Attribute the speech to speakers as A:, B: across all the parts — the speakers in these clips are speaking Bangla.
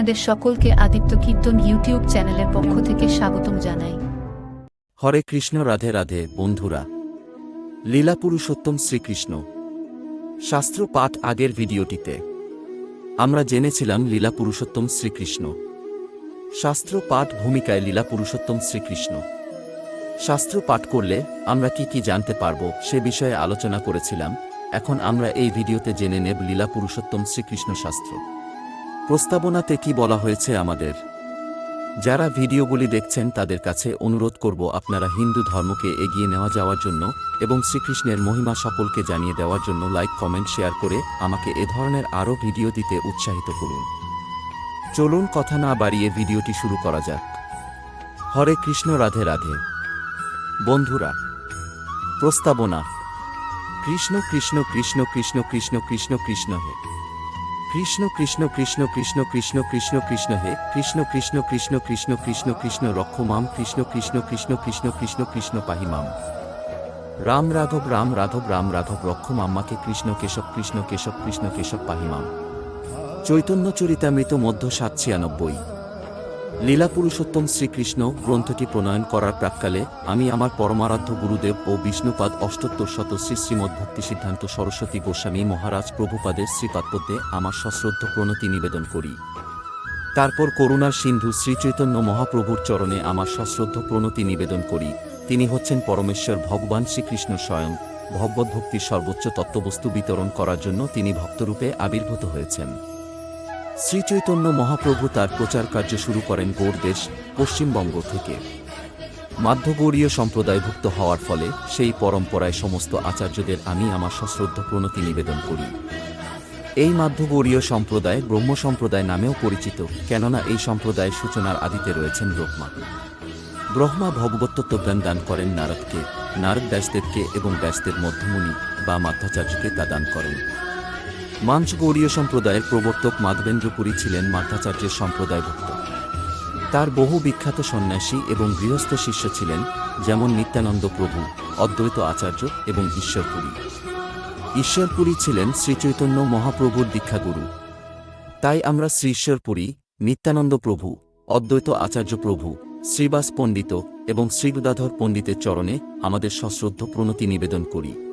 A: আপনাদের সকলকে আদিত্য কীর্তন ইউটিউব চ্যানেলের পক্ষ থেকে স্বাগতম জানাই।
B: হরে কৃষ্ণ, রাধে রাধে, বন্ধুরা। লীলা পুরুষোত্তম শ্রীকৃষ্ণ। শাস্ত্র পাঠ আগের ভিডিওটিতে। আমরা জেনেছিলাম লীলা পুরুষোত্তম শ্রীকৃষ্ণ। শাস্ত্র পাঠ ভূমিকায় লীলা পুরুষোত্তম শ্রীকৃষ্ণ। শাস্ত্র পাঠ করলে আমরা কি কি জানতে পারব সে বিষয়ে আলোচনা করেছিলাম। এখন আমরা এই ভিডিওতে জেনে নেব লীলা পুরুষোত্তম শ্রীকৃষ্ণ শাস্ত্র। প্রস্তাবনাতে কি বলা হয়েছে আমাদের? যারা ভিডিওগুলি দেখছেন তাদের কাছে অনুরোধ করব আপনারা হিন্দু ধর্মকে এগিয়ে নেওয়া যাওয়ার জন্য এবং শ্রীকৃষ্ণের মহিমা সকলকে জানিয়ে দেওয়ার জন্য লাইক, কমেন্ট, শেয়ার করে আমাকে এ ধরনের আরও ভিডিও দিতে উৎসাহিত করুন। চলুন কথা না বাড়িয়ে ভিডিওটি শুরু করা যাক। হরে কৃষ্ণ, রাধে রাধে। বন্ধুরা, প্রস্তাবনা, কৃষ্ণ কৃষ্ণ কৃষ্ণ কৃষ্ণ কৃষ্ণ কৃষ্ণ কৃষ্ণ হে। কৃষ্ণ কৃষ্ণ কৃষ্ণ কৃষ্ণ কৃষ্ণ কৃষ্ণ কৃষ্ণ হে কৃষ্ণ কৃষ্ণ কৃষ্ণ কৃষ্ণ কৃষ্ণ কৃষ্ণ রক্ষ মাম কৃষ্ণ কৃষ্ণ কৃষ্ণ কৃষ্ণ কৃষ্ণ কৃষ্ণ পাহি মাম রাম রাঘব রাম রাঘব রাম রাঘব রক্ষ মাম্মাকে কৃষ্ণ কেশব কৃষ্ণ কেশব কৃষ্ণ কেশব পাহিমাম চৈতন্য চরিতামৃত মধ্য সাত ছিয়ানব্বই লীলা পুরুষোত্তম শ্রীকৃষ্ণ গ্রন্থটি প্রণয়ন করার প্রাককালে আমি আমার পরমারাধ্য গুরুদেব ও বিষ্ণুপাদ অষ্টোত্তর শত শ্রী শ্রীমদ ভক্তি সিদ্ধান্ত সরস্বতী গোস্বামী মহারাজ প্রভুপাদের শ্রীপাদপদ্যে আমার সশ্রদ্ধ প্রণতি নিবেদন করি। তারপর করুণার সিন্ধু শ্রীচৈতন্য মহাপ্রভুর চরণে আমার সশ্রদ্ধ প্রণতি নিবেদন করি। তিনি হচ্ছেন পরমেশ্বর ভগবান শ্রীকৃষ্ণ স্বয়ং। ভগবদ্ভক্তির সর্বোচ্চ তত্ত্ববস্তু বিতরণ করার জন্য তিনি ভক্তরূপে আবির্ভূত হয়েছেন। শ্রীচৈতন্য মহাপ্রভু তার প্রচার কার্য শুরু করেন গৌড়দেশ পশ্চিমবঙ্গ থেকে। মাধ্যগৌরীয় সম্প্রদায়ভুক্ত হওয়ার ফলে সেই পরম্পরায় সমস্ত আচার্যদের আমি আমার সশ্রদ্ধ প্রণতি নিবেদন করি। এই মাধ্যগৌরীয় সম্প্রদায় ব্রহ্ম সম্প্রদায় নামেও পরিচিত, কেননা এই সম্প্রদায়ের সূচনার আদিতে রয়েছেন ব্রহ্মা। ব্রহ্মা ভগবতত্ত্ব জ্ঞান দান করেন নারদকে, নারদ ব্যাসদেবকে এবং ব্যাসদেব মধ্যমুনি বা মাধ্যাচার্যকে তা দান করেন। মাঞ্চগৌরীয় সম্প্রদায়ের প্রবর্তক মাধবেন্দ্রপুরী ছিলেন মাধ্যাচার্যের সম্প্রদায়ভুক্ত। তার বহু বিখ্যাত সন্ন্যাসী এবং গৃহস্থ শিষ্য ছিলেন যেমন নিত্যানন্দ প্রভু, অদ্বৈত আচার্য এবং ঈশ্বরপুরী। ঈশ্বরপুরী ছিলেন শ্রীচৈতন্য মহাপ্রভুর দীক্ষাগুরু। তাই আমরা শ্রী ঈশ্বরপুরী নিত্যানন্দ প্রভু, অদ্বৈত আচার্য প্রভু, শ্রীবাস পণ্ডিত এবং শ্রীগুদাধর পণ্ডিতের চরণে আমাদের সশ্রদ্ধ প্রণতি নিবেদন করি।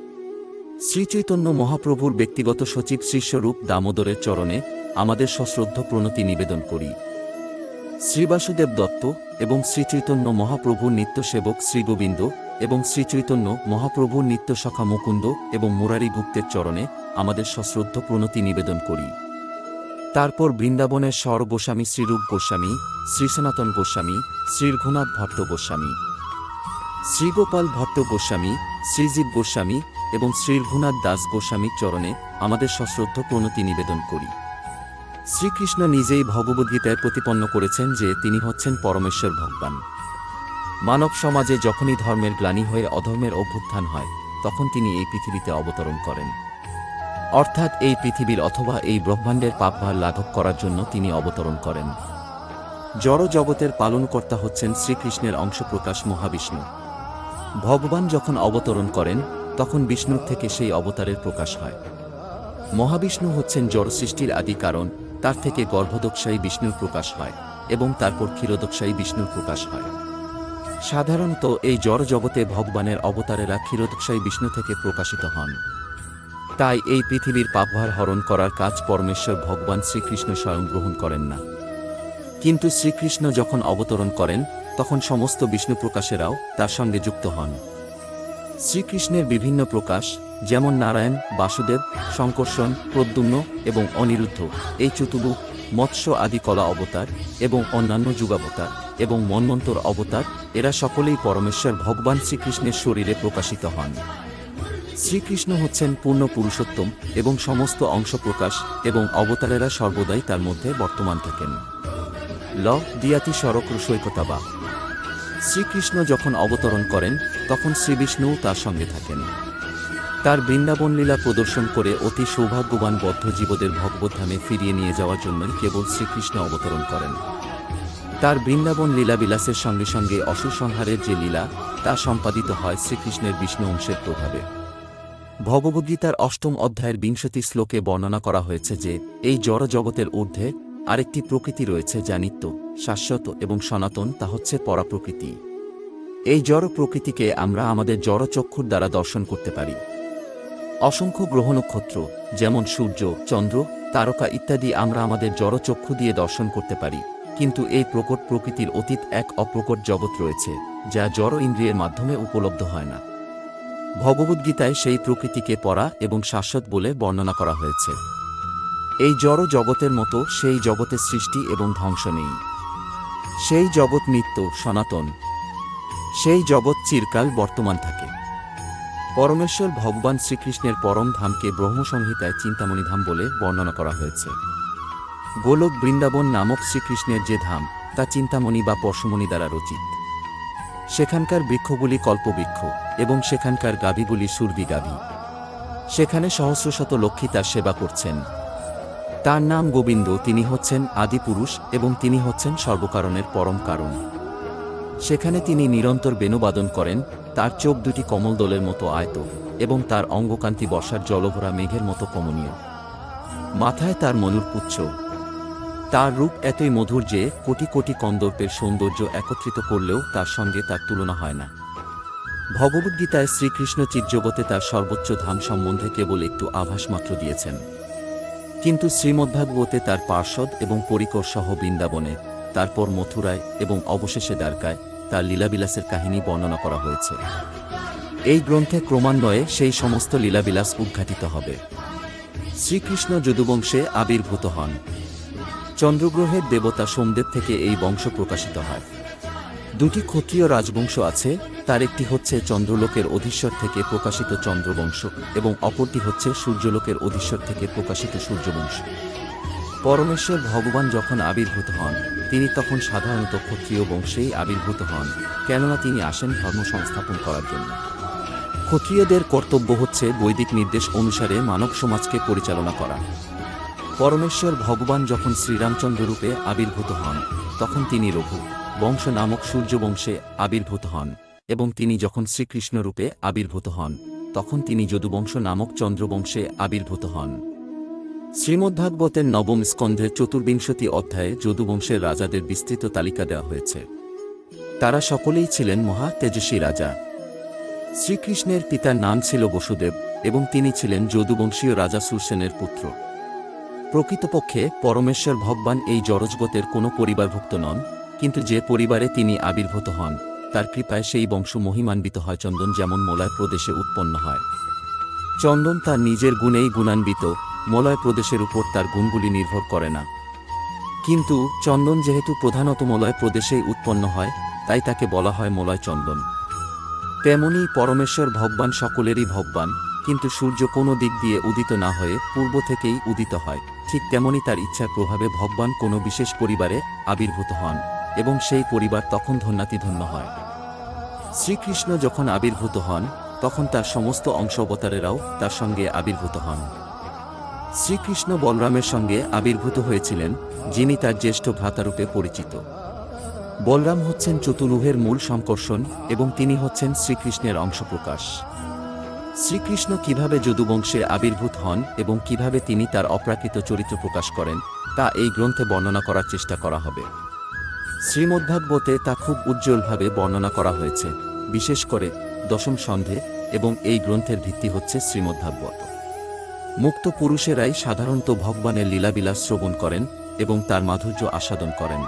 B: শ্রীচৈতন্য মহাপ্রভুর ব্যক্তিগত সচিব শিষ্যরূপ দামোদরের চরণে আমাদের সশ্রদ্ধ প্রণতি নিবেদন করি। শ্রীবাসুদেব দত্ত এবং শ্রীচৈতন্য মহাপ্রভুর নিত্যসেবক শ্রীগোবিন্দ এবং শ্রীচৈতন্য মহাপ্রভুর নিত্যসখা মুকুন্দ এবং মুরারি গুপ্তের চরণে আমাদের সশ্রদ্ধ প্রণতি নিবেদন করি। তারপর বৃন্দাবনের স্বর গোস্বামী শ্রীরূপ গোস্বামী শ্রী সনাতন গোস্বামী, শ্রীরঘুনাথ ভট্ট গোস্বামী। শ্রীগোপাল ভট্ট গোস্বামী শ্রীজীব গোস্বামী এবং শ্রীরঘুনাথ দাস গোস্বামীর চরণে আমাদের সশ্রদ্ধ প্রণতি নিবেদন করি। শ্রীকৃষ্ণ নিজেই ভগবদ্গীতায় প্রতিপন্ন করেছেন যে তিনি হচ্ছেন পরমেশ্বর ভগবান। মানব সমাজে যখনই ধর্মের গ্লানি হয়ে অধর্মের অভ্যুত্থান হয়, তখন তিনি এই পৃথিবীতে অবতরণ করেন। অর্থাৎ এই পৃথিবীর অথবা এই ব্রহ্মাণ্ডের পাপভার লাঘব করার জন্য তিনি অবতরণ করেন। জড় জগতের পালনকর্তা হচ্ছেন শ্রীকৃষ্ণের অংশপ্রকাশ মহাবিষ্ণু। ভগবান যখন অবতরণ করেন, তখন বিষ্ণুর থেকে সেই অবতারের প্রকাশ হয়। মহাবিষ্ণু হচ্ছেন জড় সৃষ্টির আদি কারণ, তার থেকে গর্ভদোক্ষায়ী বিষ্ণুর প্রকাশ হয় এবং তারপর ক্ষীরোদোক্ষায়ী বিষ্ণুর প্রকাশ হয়। সাধারণত এই জড় জগতে ভগবানের অবতারেরা ক্ষীরোদোক্ষায়ী বিষ্ণু থেকে প্রকাশিত হন। তাই এই পৃথিবীর পাপভার হরণ করার কাজ পরমেশ্বর ভগবান শ্রীকৃষ্ণ স্বয়ং গ্রহণ করেন না। কিন্তু শ্রীকৃষ্ণ যখন অবতরণ করেন তখন সমস্ত বিষ্ণু প্রকাশেরাও তার সঙ্গে যুক্ত হন। শ্রীকৃষ্ণের বিভিন্ন প্রকাশ, যেমন নারায়ণ, বাসুদেব শঙ্কর্ষণ প্রদ্যুম্ন এবং অনিরুদ্ধ, এই চতুর্মুখ মৎস্য আদি কলা অবতার এবং অন্যান্য যুগাবতার এবং মন্মন্তর অবতার, এরা সকলেই পরমেশ্বর ভগবান শ্রীকৃষ্ণের শরীরে প্রকাশিত হন। শ্রীকৃষ্ণ হচ্ছেন পূর্ণ পুরুষোত্তম এবং সমস্ত অংশ প্রকাশ এবং অবতারেরা সর্বদাই তার মধ্যে বর্তমান থাকেন। ল. দিয়াতি সড়ক সৈকতাবা শ্রীকৃষ্ণ যখন অবতরণ করেন, তখন শ্রীবিষ্ণুও তার সঙ্গে থাকেন। তার বৃন্দাবন লীলা প্রদর্শন করে অতি সৌভাগ্যবান বদ্ধ জীবদের ভগবদ্ধামে ফিরিয়ে নিয়ে যাওয়ার জন্যই কেবল শ্রীকৃষ্ণ অবতরণ করেন। তার বৃন্দাবন লীলা বিলাসের সঙ্গে সঙ্গে অসুসংহারের যে লীলা, তা সম্পাদিত হয় শ্রীকৃষ্ণের বিষ্ণু অংশের প্রভাবে। ভগবদ্গীতার অষ্টম অধ্যায়ের বিংশতি শ্লোকে বর্ণনা করা হয়েছে যে, এই জড় জগতের ঊর্ধ্বে আরেকটি প্রকৃতি রয়েছে যা নিত্য, শাশ্বত এবং সনাতন, তা হচ্ছে পরাপ্রকৃতি। এই জড় প্রকৃতিকে আমরা আমাদের জড় চক্ষুর দ্বারা দর্শন করতে পারি। অসংখ্য গ্রহ নক্ষত্র, যেমন সূর্য, চন্দ্র, তারকা ইত্যাদি আমরা আমাদের জড় চক্ষু দিয়ে দর্শন করতে পারি। কিন্তু এই প্রকট প্রকৃতির অতীত এক অপ্রকট জগৎ রয়েছে, যা জড় ইন্দ্রিয়ের মাধ্যমে উপলব্ধ হয় না। ভগবদ্গীতায় সেই প্রকৃতিকে পরা এবং শাশ্বত বলে বর্ণনা করা হয়েছে। এই জড় জগতের মতো সেই জগতের সৃষ্টি এবং ধ্বংস নেই। সেই জগৎ নিত্য, সনাতন। সেই জগৎ চিরকাল বর্তমান থাকে। পরমেশ্বর ভগবান শ্রীকৃষ্ণের পরম ধামকে ব্রহ্মসংহিতায় চিন্তামণি ধাম বলে বর্ণনা করা হয়েছে। গোলক বৃন্দাবন নামক শ্রীকৃষ্ণের যে ধাম, তা চিন্তামণি বা পরশুমণি দ্বারা রচিত। সেখানকার বৃক্ষগুলি কল্পবৃক্ষ এবং সেখানকার গাভীগুলি সুরবি গাভী সেখানে সহস্রশত লক্ষ্মী তার সেবা করছেন। তার নাম গোবিন্দ, তিনি হচ্ছেন আদিপুরুষ এবং তিনি হচ্ছেন সর্বকারণের পরম কারণ। সেখানে তিনি নিরন্তর বেণুবাদন করেন, তার চোখ দুটি কমলদলের মতো আয়ত এবং তার অঙ্গকান্তি বর্ষার জলভরা মেঘের মতো কমনীয়। মাথায় তার মনুর পুচ্ছ। তার রূপ এতই মধুর যে কোটি কোটি কন্দর্পের সৌন্দর্য একত্রিত করলেও তার সঙ্গে তার তুলনা হয় না। ভগবদ্গীতায় শ্রীকৃষ্ণ চিৎজগতে তার সর্বোচ্চ ধাম সম্বন্ধে কেবল একটু আভাস মাত্র দিয়েছেন। কিন্তু শ্রীমদ্ভাগবতে তার পার্ষদ এবং পরিকর সহ বৃন্দাবনে, তারপর মথুরায় এবং অবশেষে দ্বারকায় তার লীলাবিলাসের কাহিনী বর্ণনা করা হয়েছে। এই গ্রন্থে ক্রমান্বয়ে সেই সমস্ত লীলাবিলাস উদ্ঘাটিত হবে। শ্রীকৃষ্ণ যদুবংশে আবির্ভূত হন। চন্দ্রগ্রহের দেবতা সোমদেব থেকে এই বংশ প্রকাশিত হয়। দুটি ক্ষত্রিয় রাজবংশ আছে তার একটি হচ্ছে চন্দ্রলোকের অধীশ্বর থেকে প্রকাশিত চন্দ্রবংশ এবং অপরটি হচ্ছে সূর্যলোকের অধীশ্বর থেকে প্রকাশিত সূর্যবংশ। পরমেশ্বর ভগবান যখন আবির্ভূত হন, তিনি তখন সাধারণত ক্ষত্রিয় বংশেই আবির্ভূত হন, কেননা তিনি আসেন ধর্ম সংস্থাপন করার জন্য। ক্ষত্রিয়দের কর্তব্য হচ্ছে বৈদিক নির্দেশ অনুসারে মানব সমাজকে পরিচালনা করা। পরমেশ্বর ভগবান যখন শ্রীরামচন্দ্র রূপে আবির্ভূত হন, তখন তিনি রঘু বংশ নামক সূর্যবংশে আবির্ভূত হন। এবং তিনি যখন শ্রীকৃষ্ণ রূপে আবির্ভূত হন, তখন তিনি যদুবংশ নামক চন্দ্রবংশে আবির্ভূত হন। শ্রীমদ্ভাগবতের নবম স্কন্ধের চতুর্বিংশতি অধ্যায়ে যদুবংশের রাজাদের বিস্তৃত তালিকা দেওয়া হয়েছে। তারা সকলেই ছিলেন মহা তেজস্বী রাজা। শ্রীকৃষ্ণের পিতার নাম ছিল বসুদেব এবং তিনি ছিলেন যদুবংশীয় রাজা সুরসেনের পুত্র। প্রকৃতপক্ষে পরমেশ্বর ভগবান এই জড়জগতের কোনো পরিবারভুক্ত নন, কিন্তু যে পরিবারে তিনি আবির্ভূত হন তার কৃপায় সেই বংশ মহিমান্বিত হয় চন্দন যেমন মোলায় প্রদেশে উৎপন্ন হয়। চন্দন তার নিজের গুণেই গুণান্বিত, মলয় প্রদেশের উপর তার গুণগুলি নির্ভর করে না। কিন্তু চন্দন যেহেতু প্রধানত মলয় প্রদেশেই উৎপন্ন হয়, তাই তাকে বলা হয় মলয় চন্দন। তেমনি পরমেশ্বর ভগবান সকলেরই ভগবান, কিন্তু সূর্য কোনো দিক দিয়ে উদিত না হয়ে পূর্ব থেকেই উদিত হয়, ঠিক তেমনি তার ইচ্ছার প্রভাবে ভগবান কোনো বিশেষ পরিবারে আবির্ভূত হন। এবং সেই পরিবার তখন ধন্যাতিধন্য হয়। শ্রীকৃষ্ণ যখন আবির্ভূত হন, তখন তার সমস্ত অংশ অবতারেরাও তার সঙ্গে আবির্ভূত হন। শ্রীকৃষ্ণ বলরামের সঙ্গে আবির্ভূত হয়েছিলেন, যিনি তার জ্যেষ্ঠ ভ্রাতারূপে পরিচিত। বলরাম হচ্ছেন চতুরুহের মূল সংকর্ষণ এবং তিনি হচ্ছেন শ্রীকৃষ্ণের অংশপ্রকাশ। শ্রীকৃষ্ণ কীভাবে যদুবংশে আবির্ভূত হন এবং কীভাবে তিনি তার অপ্রাকৃত চরিত্র প্রকাশ করেন, তা এই গ্রন্থে বর্ণনা করার চেষ্টা করা হবে। শ্রীমদ্ভাগবতে তা খুব উজ্জ্বলভাবে বর্ণনা করা হয়েছে, বিশেষ করে দশম সন্ধে এবং এই গ্রন্থের ভিত্তি হচ্ছে শ্রীমদ্ভাগবত। মুক্ত পুরুষেরাই সাধারণত ভগবানের লীলাবিলাস শ্রবণ করেন এবং তার মাধুর্য আস্বাদন করেন।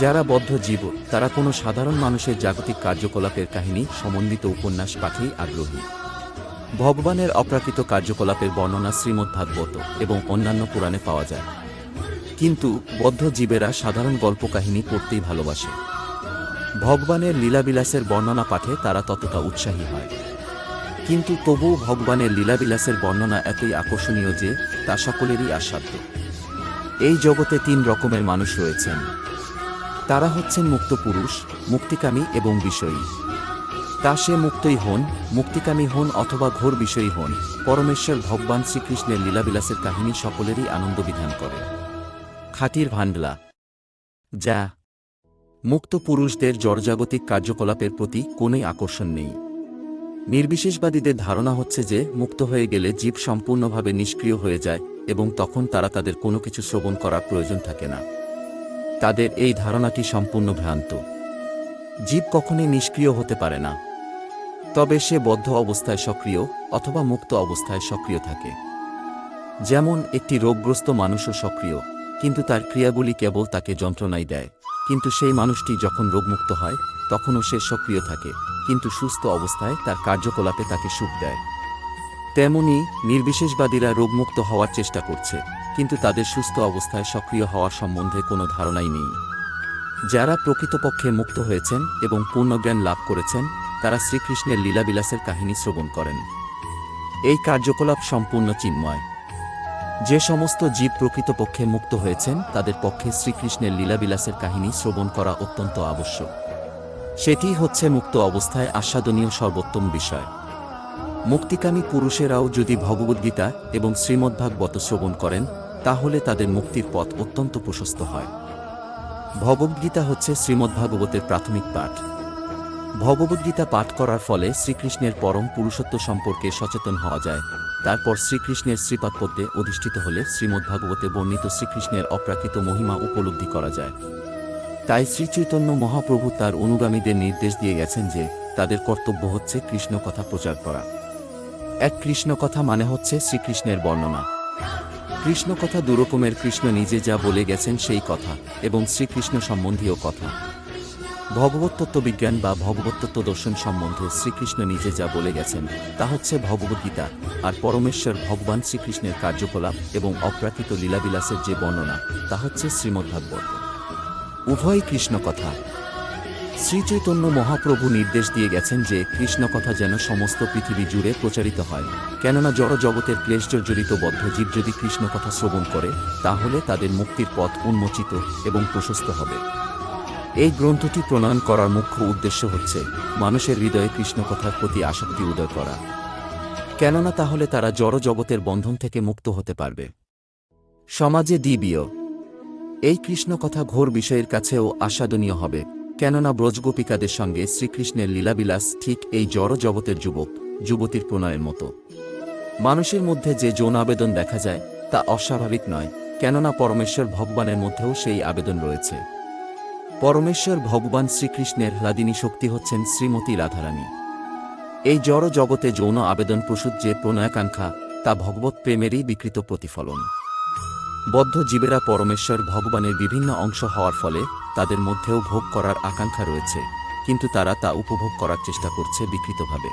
B: যারা বদ্ধ জীব, তারা কোনো সাধারণ মানুষের জাগতিক কার্যকলাপের কাহিনী, সমন্বিত উপন্যাস পাঠেই আগ্রহী। ভগবানের অপ্রাকৃত কার্যকলাপের বর্ণনা শ্রীমদ্ভাগবত এবং অন্যান্য পুরাণে পাওয়া যায়। কিন্তু বদ্ধ জীবেরা সাধারণ গল্প কাহিনী পড়তেই ভালোবাসে। ভগবানের লীলাবিলাসের বর্ণনা পাঠে তারা ততটা উৎসাহী হয়। কিন্তু তবুও ভগবানের লীলাবিলাসের বর্ণনা এতই আকর্ষণীয় যে তা সকলেরই আস্বাদ্য এই জগতে তিন রকমের মানুষ রয়েছেন। তারা হচ্ছেন মুক্ত পুরুষ মুক্তিকামী এবং বিষয়ী। তা সে মুক্তই হন, মুক্তিকামী হন অথবা ঘোর বিষয়ী হন, পরমেশ্বর ভগবান শ্রীকৃষ্ণের লীলাবিলাসের কাহিনী সকলেরই আনন্দ বিধান করে। খাটির ভান্ডলা যা মুক্ত পুরুষদের জড়জাগতিক কার্যকলাপের প্রতি কোনোই আকর্ষণ নেই। নির্বিশেষবাদীদের ধারণা হচ্ছে যে মুক্ত হয়ে গেলে জীব সম্পূর্ণভাবে নিষ্ক্রিয় হয়ে যায় এবং তখন তারা তাদের কোনো কিছু শ্রবণ করার প্রয়োজন থাকে না। তাদের এই ধারণাটি সম্পূর্ণ ভ্রান্ত। জীব কখনই নিষ্ক্রিয় হতে পারে না। তবে সে বদ্ধ অবস্থায় সক্রিয় অথবা মুক্ত অবস্থায় সক্রিয় থাকে। যেমন একটি রোগগ্রস্ত মানুষও সক্রিয়। কিন্তু তার ক্রিয়াগুলি কেবল তাকে যন্ত্রণাই দেয়। কিন্তু সেই মানুষটি যখন রোগমুক্ত হয়, তখনও সে সক্রিয় থাকে। কিন্তু সুস্থ অবস্থায় তার কার্যকলাপে তাকে সুখ দেয়। তেমনি নির্বিশেষবাদীরা রোগমুক্ত হওয়ার চেষ্টা করছে, কিন্তু তাদের সুস্থ অবস্থায় সক্রিয় হওয়ার সম্বন্ধে কোনো ধারণাই নেই। যারা প্রকৃতপক্ষে মুক্ত হয়েছেন এবং পূর্ণজ্ঞান লাভ করেছেন, তারা শ্রীকৃষ্ণের লীলাবিলাসের কাহিনী শ্রবণ করেন। এই কার্যকলাপ সম্পূর্ণ চিন্ময়। যে সমস্ত জীব প্রকৃতপক্ষে মুক্ত হয়েছেন, তাদের পক্ষে শ্রীকৃষ্ণের লীলাবিলাসের কাহিনী শ্রবণ করা অত্যন্ত আবশ্যক। সেটি হচ্ছে মুক্ত অবস্থায় আস্বাদনীয় সর্বোত্তম বিষয়। মুক্তিকামী পুরুষেরাও যদি ভগবদ্গীতা এবং শ্রীমদ্ভাগবত শ্রবণ করেন, তাহলে তাদের মুক্তির পথ অত্যন্ত প্রশস্ত হয়। ভগবদ্গীতা হচ্ছে শ্রীমদ্ভাগবতের প্রাথমিক পাঠ। ভগবদ্গীতা পাঠ করার ফলে শ্রীকৃষ্ণের পরম পুরুষত্ব সম্পর্কে সচেতন হওয়া যায়। তারপর শ্রীকৃষ্ণের শ্রীপাদপদ্মে অধিষ্ঠিত হলে শ্রীমদ্ভাগবতে বর্ণিত শ্রীকৃষ্ণের অপ্রাকৃত মহিমা উপলব্ধি করা যায়। তাই শ্রীচৈতন্য মহাপ্রভু তার অনুগামীদের নির্দেশ দিয়ে গেছেন যে তাদের কর্তব্য হচ্ছে কৃষ্ণ কথা প্রচার করা। এক কৃষ্ণ কথা মানে হচ্ছে শ্রীকৃষ্ণের বর্ণনা। কৃষ্ণ কথা দুরকমের কৃষ্ণ নিজে যা বলে গেছেন সেই কথা এবং শ্রীকৃষ্ণ সম্বন্ধীয় কথা। ভগবত তত্ত্ববিজ্ঞান বা ভগবতত্ত্ব দর্শন সম্বন্ধে শ্রীকৃষ্ণ নিজে যা বলে গেছেন, তা হচ্ছে ভগবদ্গীতা আর পরমেশ্বর ভগবান শ্রীকৃষ্ণের কার্যকলাপ এবং অপ্রাকৃত লীলাবিলাসের যে বর্ণনা, তা হচ্ছে শ্রীমদ্ভাগবত। উভয় কৃষ্ণ কথা শ্রীচৈতন্য মহাপ্রভু নির্দেশ দিয়ে গেছেন যে কৃষ্ণ কথা যেন সমস্ত পৃথিবী জুড়ে প্রচারিত হয়। কেননা জড় জগতের ক্লেশজর্জরিত বদ্ধ জীব যদি কৃষ্ণ কথা শ্রবণ করে, তাহলে তাদের মুক্তির পথ উন্মোচিত এবং প্রশস্ত হবে। এই গ্রন্থটি প্রণয়ন করার মুখ্য উদ্দেশ্য হচ্ছে মানুষের হৃদয়ে কৃষ্ণ কথার প্রতি আসক্তি উদয় করা। কেননা তাহলে তারা জড় জগতের বন্ধন থেকে মুক্ত হতে পারবে। সমাজে দিবীয় এই কৃষ্ণ কথা ঘোর বিষয়ের কাছেও আস্বাদনীয় হবে, কেননা ব্রজগোপিকাদের সঙ্গে শ্রীকৃষ্ণের লীলাবিলাস ঠিক এই জড় জগতের যুবক, যুবতীর প্রণয়ের মতো। মানুষের মধ্যে যে যৌন আবেদন দেখা যায়, তা অস্বাভাবিক নয়, কেননা পরমেশ্বর ভগবানের মধ্যেও সেই আবেদন রয়েছে। পরমেশ্বর ভগবান শ্রীকৃষ্ণের হ্লাদিনী শক্তি হচ্ছেন শ্রীমতী রাধারানী। এই জড় জগতে যৌন আবেদন প্রসূত যে প্রণয়াকাঙ্ক্ষা, তা ভগবত প্রেমেরই বিকৃত প্রতিফলন। বদ্ধ জীবেরা পরমেশ্বর ভগবানের বিভিন্ন অংশ হওয়ার ফলে তাদের মধ্যেও ভোগ করার আকাঙ্ক্ষা রয়েছে, কিন্তু তারা তা উপভোগ করার চেষ্টা করছে বিকৃতভাবে।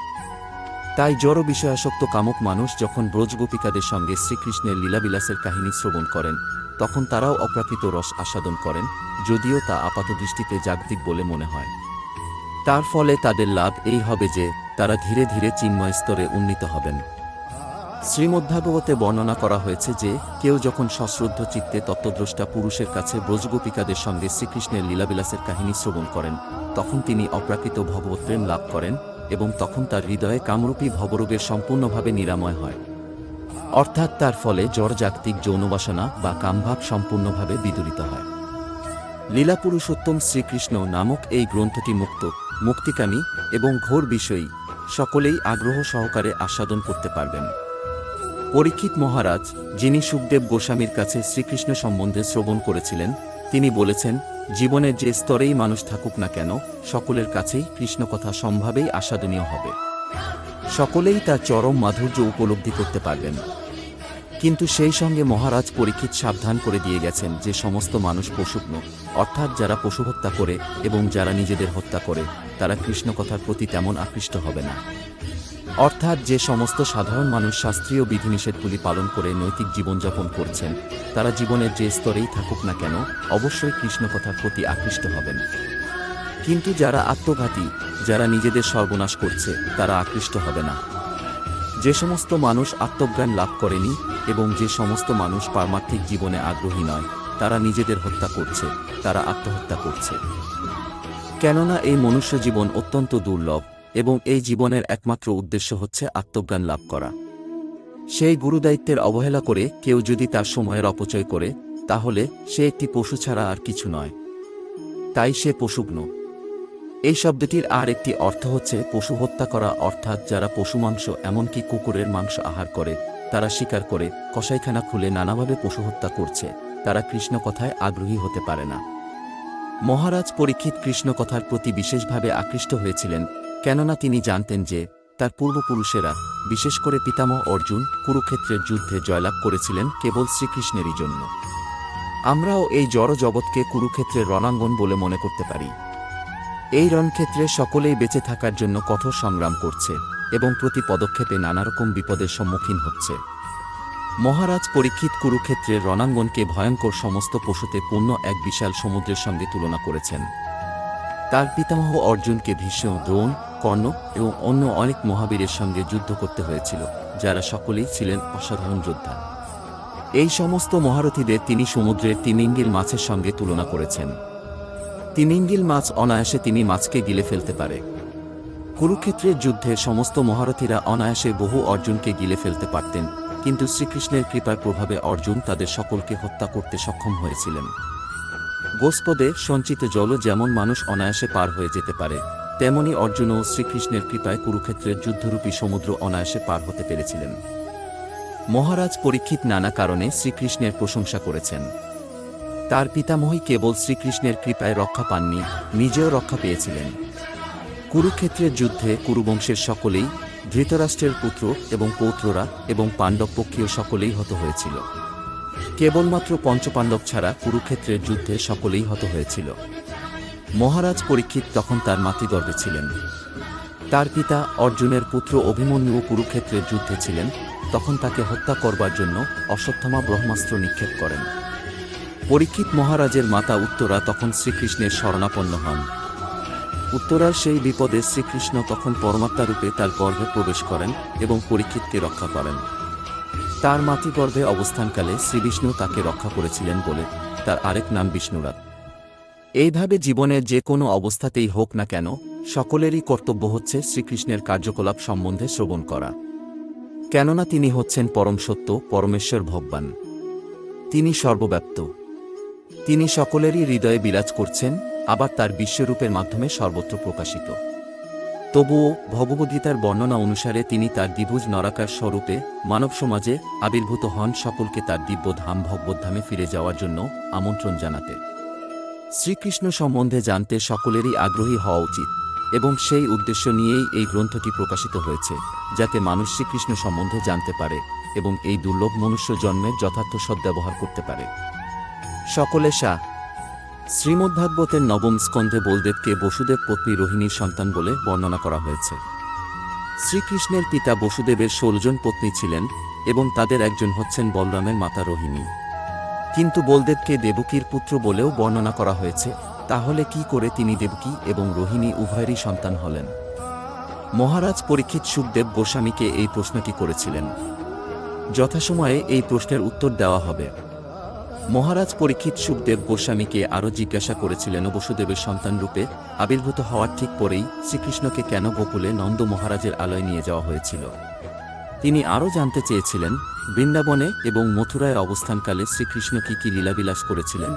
B: তাই জড় বিষয়াসক্ত কামক মানুষ যখন ব্রজগোপিকাদের সঙ্গে শ্রীকৃষ্ণের লীলাবিলাসের কাহিনী শ্রবণ করেন তখন তারাও অপ্রাকৃত রস আস্বাদন করেন, যদিও তা আপাতদৃষ্টিতে জাগতিক বলে মনে হয়। তার ফলে তাদের লাভ এই হবে যে, তারা ধীরে ধীরে চিন্ময় স্তরে উন্নীত হবেন। শ্রীমদ্ভাগবতে বর্ণনা করা হয়েছে যে, কেউ যখন সশ্রদ্ধ চিত্তে তত্ত্বদ্রষ্টা পুরুষের কাছে ব্রজগোপিকাদের সঙ্গে শ্রীকৃষ্ণের লীলাবিলাসের কাহিনী শ্রবণ করেন, তখন তিনি অপ্রাকৃত ভগবত প্রেম লাভ করেন এবং তখন তার হৃদয়ে কামরূপী ভবরোগের সম্পূর্ণভাবে নিরাময় হয়। অর্থাৎ তার ফলে জড়জাগতিক যৌনবাসনা বা কামভাব সম্পূর্ণভাবে বিদূরিত হয়। লীলা পুরুষোত্তম শ্রীকৃষ্ণ নামক এই গ্রন্থটি মুক্ত, মুক্তিকামী এবং ঘোর বিষয়ী, সকলেই আগ্রহ সহকারে আস্বাদন করতে পারবেন। পরীক্ষিত মহারাজ, যিনি সুখদেব গোস্বামীর কাছে শ্রীকৃষ্ণ সম্বন্ধে শ্রবণ করেছিলেন, তিনি বলেছেন, জীবনের যে স্তরেই মানুষ থাকুক না কেন, সকলের কাছেই কৃষ্ণ কথা সম্ভাবেই আস্বাদনীয় হবে। সকলেই তার চরম মাধুর্য উপলব্ধি করতে পারবেন। কিন্তু সেই সঙ্গে মহারাজ পরীক্ষিত সাবধান করে দিয়ে গেছেন যে সমস্ত মানুষ পশুগ্ন অর্থাৎ যারা পশু হত্যা করে এবং যারা নিজেদের হত্যা করে, তারা কৃষ্ণ কথার প্রতি তেমন আকৃষ্ট হবে না। অর্থাৎ যে সমস্ত সাধারণ মানুষ শাস্ত্রীয় বিধিনিষেধগুলি পালন করে নৈতিক জীবনযাপন করছেন, তারা জীবনের যে স্তরেই থাকুক না কেন, অবশ্যই কৃষ্ণ কথার প্রতি আকৃষ্ট হবেন। কিন্তু যারা আত্মঘাতী, যারা নিজেদের সর্বনাশ করছে, তারা আকৃষ্ট হবে না। যে সমস্ত মানুষ আত্মজ্ঞান লাভ করেনি এবং যে সমস্ত মানুষ পারমার্থিক জীবনে আগ্রহী নয়, তারা নিজেদের হত্যা করছে, তারা আত্মহত্যা করছে। কেননা এই মনুষ্য জীবন অত্যন্ত দুর্লভ এবং এই জীবনের একমাত্র উদ্দেশ্য হচ্ছে আত্মজ্ঞান লাভ করা। সেই গুরুদায়িত্বের অবহেলা করে কেউ যদি তার সময়ের অপচয় করে, তাহলে সে একটি পশু ছাড়া আর কিছু নয়। তাই সে পশুগ্ন। এই শব্দটির আর একটি অর্থ হচ্ছে পশু হত্যা করা, অর্থাৎ যারা পশু মাংস এমনকি কুকুরের মাংস আহার করে, তারা স্বীকার করে, কসাইখানা খুলে নানাভাবে পশু হত্যা করছে। তারা কৃষ্ণ কথায় আগ্রহী হতে পারে না। মহারাজ পরীক্ষিত কৃষ্ণ কথার প্রতি বিশেষভাবে আকৃষ্ট হয়েছিলেন, কেননা তিনি জানতেন যে, তার পূর্বপুরুষেরা, বিশেষ করে পিতামহ অর্জুন, কুরুক্ষেত্রের যুদ্ধে জয়লাভ করেছিলেন কেবল শ্রীকৃষ্ণেরই জন্য। আমরাও এই জড় জগৎকে কুরুক্ষেত্রের রণাঙ্গন বলে মনে করতে পারি। এই রণক্ষেত্রে সকলেই বেঁচে থাকার জন্য কঠোর সংগ্রাম করছে এবং প্রতি পদক্ষেপে নানারকম বিপদের সম্মুখীন হচ্ছে। মহারাজ পরীক্ষিত কুরুক্ষেত্রের রণাঙ্গনকে ভয়ঙ্কর সমস্ত পশুতে পূর্ণ এক বিশাল সমুদ্রের সঙ্গে তুলনা করেছেন। তার পিতামহ অর্জুনকে ভীষ্ম, দ্রোণ, কর্ণ এবং অন্য অনেক মহাবীরের সঙ্গে যুদ্ধ করতে হয়েছিল, যারা সকলেই ছিলেন অসাধারণ যোদ্ধা। এই সমস্ত মহারথীদের তিনি সমুদ্রের তিমিঙ্গিল মাছের সঙ্গে তুলনা করেছেন। তিমিঙ্গিল মাছ অনায়াসে তিনি মাছকে গিলে ফেলতে পারে। কুরুক্ষেত্রের যুদ্ধে সমস্ত মহারথীরা অনায়াসে বহু অর্জুনকে গিলে ফেলতে পারতেন, কিন্তু শ্রীকৃষ্ণের কৃপার প্রভাবে অর্জুন তাদের সকলকে হত্যা করতে সক্ষম হয়েছিলেন। গোস্পদে সঞ্চিত জলও যেমন মানুষ অনায়াসে পার হয়ে যেতে পারে, তেমনি অর্জুনও শ্রীকৃষ্ণের কৃপায় কুরুক্ষেত্রের যুদ্ধরূপী সমুদ্র অনায়াসে পার হতে পেরেছিলেন। মহারাজ পরীক্ষিত নানা কারণে শ্রীকৃষ্ণের প্রশংসা করেছেন। তার পিতামহী কেবল শ্রীকৃষ্ণের কৃপায় রক্ষা পাননি, নিজেও রক্ষা পেয়েছিলেন। কুরুক্ষেত্রের যুদ্ধে কুরুবংশের সকলেই, ধৃতরাষ্ট্রের পুত্র এবং পৌত্ররা এবং পাণ্ডব পক্ষীয় সকলেই হত হয়েছিল। কেবলমাত্র পঞ্চপাণ্ডব ছাড়া কুরুক্ষেত্রের যুদ্ধে সকলেই হত হয়েছিল। মহারাজ পরীক্ষিত তখন তার মাতৃগর্ভে ছিলেন। তার পিতা অর্জুনের পুত্র অভিমন্যু কুরুক্ষেত্রের যুদ্ধে ছিলেন, তখন তাকে হত্যা করবার জন্য অশ্বত্থামা ব্রহ্মাস্ত্র নিক্ষেপ করেন। পরীক্ষিত মহারাজের মাতা উত্তরা তখন শ্রীকৃষ্ণের শরণাপন্ন হন। উত্তরার সেই বিপদে শ্রীকৃষ্ণ তখন পরমাত্মারূপে তার গর্ভে প্রবেশ করেন এবং পরীক্ষিতকে রক্ষা করেন। তার মাতৃগর্ভে অবস্থানকালে শ্রীবিষ্ণু তাকে রক্ষা করেছিলেন বলে তার আরেক নাম বিষ্ণুরাত এইভাবে জীবনের যে কোনো অবস্থাতেই হোক না কেন, সকলেরই কর্তব্য হচ্ছে শ্রীকৃষ্ণের কার্যকলাপ সম্বন্ধে শ্রবণ করা। কেননা তিনি হচ্ছেন পরম সত্য, পরমেশ্বর ভগবান। তিনি সর্বব্যাপ্ত। তিনি সকলেরই হৃদয়ে বিরাজ করছেন, আবার তার বিশ্বরূপের মাধ্যমে সর্বত্র প্রকাশিত। তবুও ভগবদ্গীতার বর্ণনা অনুসারে তিনি তার দ্বিভুজ নরাকার স্বরূপে মানব সমাজে আবির্ভূত হন সকলকে তার দিব্য ধাম ভগবদ্ধামে ফিরে যাওয়ার জন্য আমন্ত্রণ জানাতে। শ্রীকৃষ্ণ সম্বন্ধে জানতে সকলেরই আগ্রহী হওয়া উচিত এবং সেই উদ্দেশ্য নিয়েই এই গ্রন্থটি প্রকাশিত হয়েছে, যাতে মানুষ শ্রীকৃষ্ণ সম্বন্ধে জানতে পারে এবং এই দুর্লভ মনুষ্য জন্মের যথার্থ সদ্ব্যবহার করতে পারে। সকলে শাহ শ্রীমদ্ভাগবতের নবম স্কন্ধে বলদেবকে বসুদেব পত্নী রোহিণীর সন্তান বলে বর্ণনা করা হয়েছে। শ্রীকৃষ্ণের পিতা বসুদেবের ষোলজন পত্নী ছিলেন এবং তাদের একজন হচ্ছেন বলরামের মাতা রোহিণী। কিন্তু বলদেবকে দেবকীর পুত্র বলেও বর্ণনা করা হয়েছে, তাহলে কি করে তিনি দেবকী এবং রোহিণী উভয়েরই সন্তান হলেন? মহারাজ পরীক্ষিত সুখদেব গোস্বামীকে এই প্রশ্নটি করেছিলেন। যথাসময়ে এই প্রশ্নের উত্তর দেওয়া হবে। মহারাজ পরীক্ষিত সুখদেব গোস্বামীকে আরও জিজ্ঞাসা করেছিলেন, বসুদেবের সন্তান রূপে আবির্ভূত হওয়ার ঠিক পরেই শ্রীকৃষ্ণকে কেন গোকুলে নন্দ মহারাজের আলয় নিয়ে যাওয়া হয়েছিল? তিনি আরও জানতে চেয়েছিলেন, বৃন্দাবনে এবং মথুরায় অবস্থানকালে শ্রীকৃষ্ণ কী কী লীলাবিলাস করেছিলেন?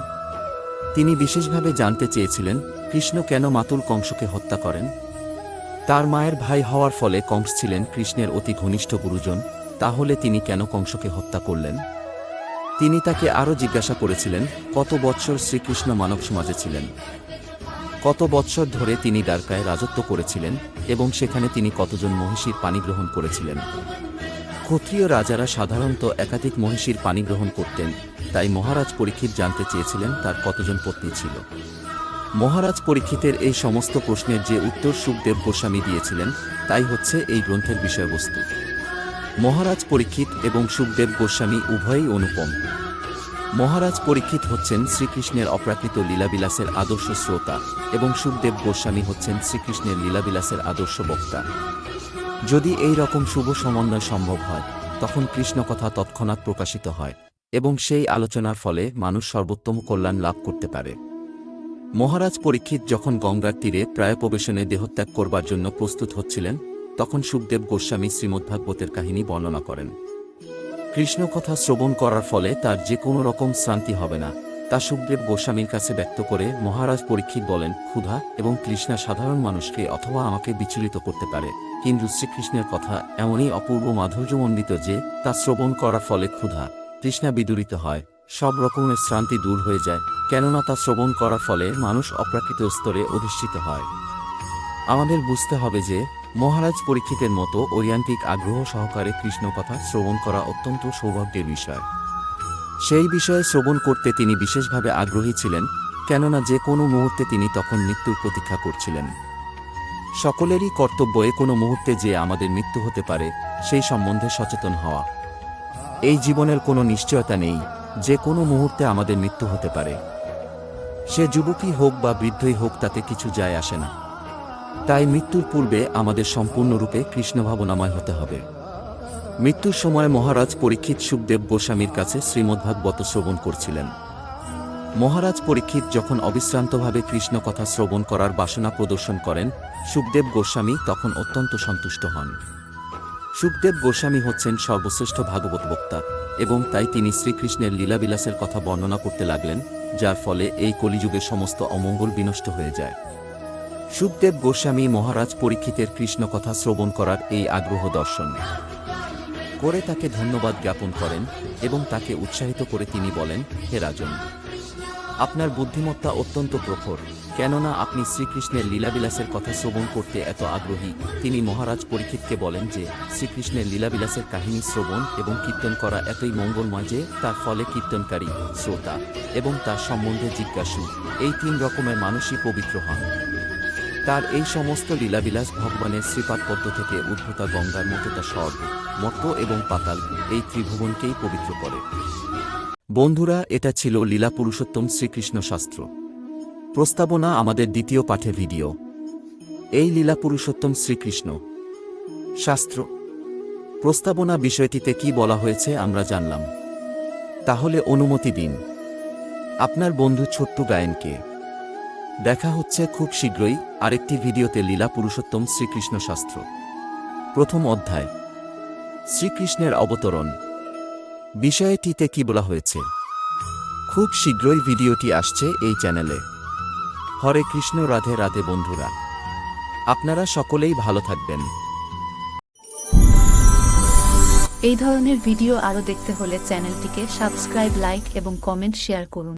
B: তিনি বিশেষভাবে জানতে চেয়েছিলেন, কৃষ্ণ কেন মাতুল কংসকে হত্যা করেন? তার মায়ের ভাই হওয়ার ফলে কংস ছিলেন কৃষ্ণের অতি ঘনিষ্ঠ গুরুজন, তাহলে তিনি কেন কংসকে হত্যা করলেন? তিনি তাকে আরও জিজ্ঞাসা করেছিলেন, কত বৎসর শ্রীকৃষ্ণ মানব সমাজে ছিলেন? কত বৎসর ধরে তিনি দ্বারকায় রাজত্ব করেছিলেন এবং সেখানে তিনি কতজন মহিষীর পানি গ্রহণ করেছিলেন? ক্ষত্রিয় রাজারা সাধারণত একাধিক মহিষীর পানি গ্রহণ করতেন, তাই মহারাজ পরীক্ষিত জানতে চেয়েছিলেন তার কতজন পত্নী ছিল। মহারাজ পরীক্ষিতের এই সমস্ত প্রশ্নের যে উত্তর সুখদেব গোস্বামী দিয়েছিলেন, তাই হচ্ছে এই গ্রন্থের বিষয়বস্তু। মহারাজ পরীক্ষিত এবং সুখদেব গোস্বামী উভয়ই অনুপম। মহারাজ পরীক্ষিত হচ্ছেন শ্রীকৃষ্ণের অপ্রাকৃত লীলাবিলাসের আদর্শ শ্রোতা এবং সুখদেব গোস্বামী হচ্ছেন শ্রীকৃষ্ণের লীলাবিলাসের আদর্শ বক্তা। যদি এই রকম শুভ সমন্বয় সম্ভব হয়, তখন কৃষ্ণ কথা তৎক্ষণাৎ প্রকাশিত হয় এবং সেই আলোচনার ফলে মানুষ সর্বোত্তম কল্যাণ লাভ করতে পারে। মহারাজ পরীক্ষিত যখন গঙ্গার তীরে প্রায় প্রবেশনে দেহত্যাগ করবার জন্য প্রস্তুত হচ্ছিলেন তখন সুখদেব গোস্বামী শ্রীমদ্ভাগবতের কাহিনী বর্ণনা করেন। কৃষ্ণ কথা শ্রবণ করার ফলে তার যে কোনো রকম শ্রান্তি হবে না, তা সুখদেব গোস্বামীর কাছে ব্যক্ত করে মহারাজ পরীক্ষিত বলেন, ক্ষুধা এবং তৃষ্ণা সাধারণ মানুষকে অথবা আমাকে বিচলিত করতে পারে। কিন্তু শ্রীকৃষ্ণের কথা এমনই অপূর্ব মাধুর্যমণ্ডিত যে, তা শ্রবণ করার ফলে ক্ষুধা, তৃষ্ণা বিদূরিত হয়, সব রকমের শ্রান্তি দূর হয়ে যায়। কেননা তা শ্রবণ করার ফলে মানুষ অপ্রাকৃত স্তরে অধিষ্ঠিত হয়। আমাদের বুঝতে হবে যে মহারাজ পরীক্ষিতের মতো ঐয়ান্তিক আগ্রহ সহকারে কৃষ্ণ কথা শ্রবণ করা অত্যন্ত সৌভাগ্যের বিষয়। সেই বিষয়ে শ্রবণ করতে তিনি বিশেষভাবে আগ্রহী ছিলেন, কেননা যে কোনো মুহূর্তে তিনি তখন মৃত্যুর প্রতীক্ষা করছিলেন। সকলেরই কর্তব্য এ কোনো মুহূর্তে যে আমাদের মৃত্যু হতে পারে, সেই সম্বন্ধে সচেতন হওয়া। এই জীবনের কোনো নিশ্চয়তা নেই, যে কোনো মুহূর্তে আমাদের মৃত্যু হতে পারে। সে যুবকই হোক বা বৃদ্ধই হোক, তাতে কিছু যায় আসে না। তাই মৃত্যুর পূর্বে আমাদের সম্পূর্ণরূপে কৃষ্ণভাবনাময় হতে হবে। মৃত্যুর সময় মহারাজ পরীক্ষিত সুখদেব গোস্বামীর কাছে শ্রীমদ্ভাগবত শ্রবণ করছিলেন। মহারাজ পরীক্ষিত যখন অবিশ্রান্তভাবে কৃষ্ণ কথা শ্রবণ করার বাসনা প্রদর্শন করেন, সুখদেব গোস্বামী তখন অত্যন্ত সন্তুষ্ট হন। সুখদেব গোস্বামী হচ্ছেন সর্বশ্রেষ্ঠ ভাগবত বক্তা এবং তাই তিনি শ্রীকৃষ্ণের লীলাবিলাসের কথা বর্ণনা করতে লাগলেন, যার ফলে এই কলিযুগের সমস্ত অমঙ্গল বিনষ্ট হয়ে যায়। সুখদেব গোস্বামী মহারাজ পরীক্ষিতের কৃষ্ণ কথা শ্রবণ করার এই আগ্রহ দর্শন। করে তাকে ধন্যবাদ জ্ঞাপন করেন এবং তাকে উৎসাহিত করে তিনি বলেন, হে রাজন, আপনার বুদ্ধিমত্তা অত্যন্ত প্রখর। কেননা আপনি শ্রীকৃষ্ণের লীলাবিলাসের কথা শ্রবণ করতে এত আগ্রহী। তিনি মহারাজ পরীক্ষিতকে বলেন যে, শ্রীকৃষ্ণের লীলাবিলাসের কাহিনী শ্রবণ এবং কীর্তন করা এতই মঙ্গলময় যে, তার ফলে কীর্তনকারী, শ্রোতা এবং তার সম্বন্ধে জিজ্ঞাসু। এই তিন রকমের মানুষই পবিত্র হন। তার এই সমস্ত লীলাবিলাস ভগবানের শ্রীপাদ পদ্ম থেকে উদ্ভূতা গঙ্গার মতো তা স্বর্গ মর্ত এবং পাতাল এই ত্রিভুবনকেই পবিত্র করে। বন্ধুরা, এটা ছিল লীলা পুরুষোত্তম শ্রীকৃষ্ণ শাস্ত্র। প্রস্তাবনা আমাদের দ্বিতীয় পাঠে ভিডিও। এই লীলা পুরুষোত্তম শ্রীকৃষ্ণ। শাস্ত্র। প্রস্তাবনা বিষয়টিতে কি বলা হয়েছে আমরা জানলাম। তাহলে অনুমতি দিন। আপনার বন্ধু ছোট্ট গায়েনকে দেখা হচ্ছে খুব শীঘ্রই আরেকটি ভিডিওতে লীলা পুরুষোত্তম শ্রীকৃষ্ণ শাস্ত্র। প্রথম অধ্যায়। শ্রীকৃষ্ণের অবতরণ। বিষয়টিতে কি বলা হয়েছে? খুব শীঘ্রই ভিডিওটি আসছে এই চ্যানেলে। হরে কৃষ্ণ, রাধে রাধে বন্ধুরা। আপনারা সকলেই ভালো থাকবেন।
A: এই ধরনের ভিডিও আরও দেখতে হলে চ্যানেলটিকে সাবস্ক্রাইব, লাইক এবং কমেন্ট শেয়ার করুন।